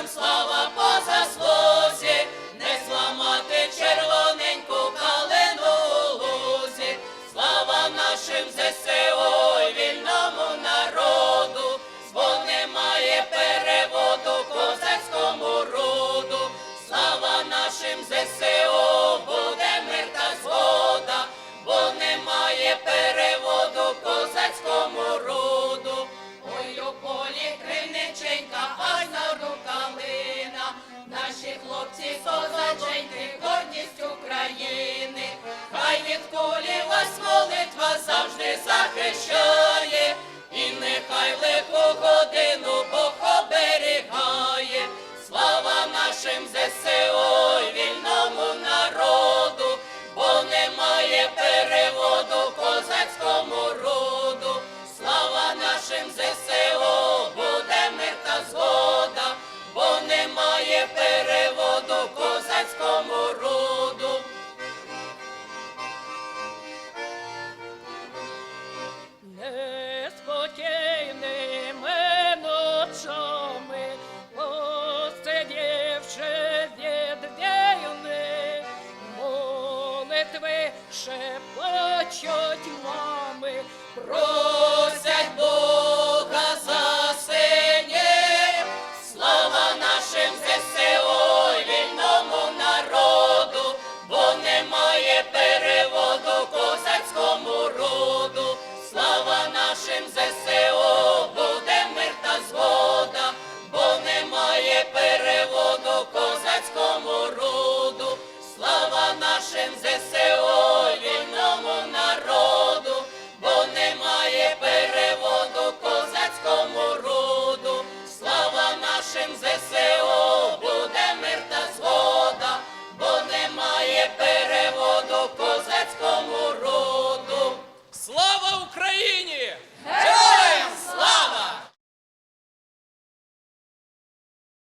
Героям слава по заслузі, не зламати червоненьку калину слава нашим ЗСУ і вільному народу, бо переводу козацькому роду, слава нашим ЗСУ. Хай вас молитва завжди захищає, шепочуть мами, Просять Бога за синів, слава нашим ЗСО і вільному народу, бо немає переводу козацькому роду. Слава нашим ЗСО,